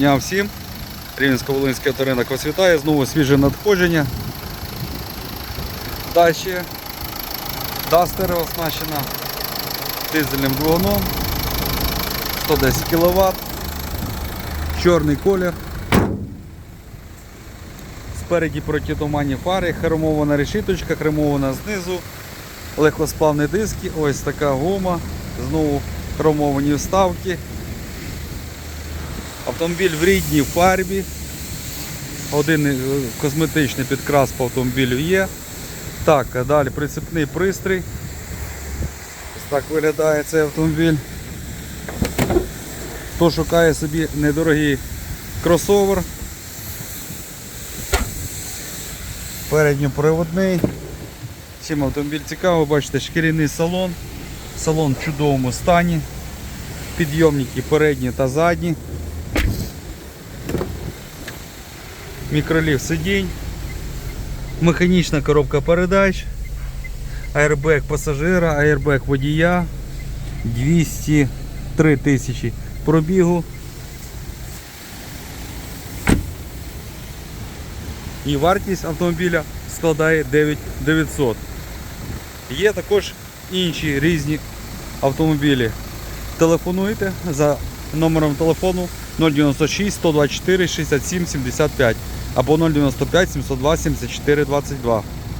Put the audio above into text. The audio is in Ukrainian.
Дня всім. Рівненсько-Волинський авторинок вас вітає. Знову свіже надходження. Далі Дастер оснащена дизельним двигуном. 110 кВт. Чорний колір. Спереді протитуманні фари, хромована решіточка, хромована знизу, легкосплавні диски, ось така гума, знову хромовані вставки. Автомобіль в рідній фарбі. Один е, косметичний підкрас по автомобілю є. Так, а далі прицепний пристрій. Ось так виглядає цей автомобіль. Хто шукає собі недорогий кросовер. Передньоприводний. Чим автомобіль цікавий, бачите, шкіряний салон. Салон в чудовому стані. Підйомники передні та задні. Мікроліф сидінь, механічна коробка передач, аербек пасажира, аербек водія, 203 тисячі пробігу. І вартість автомобіля складає 9900. Є також інші різні автомобілі. Телефонуйте за номером телефону 096 124 67 75 або 095 702 74 22.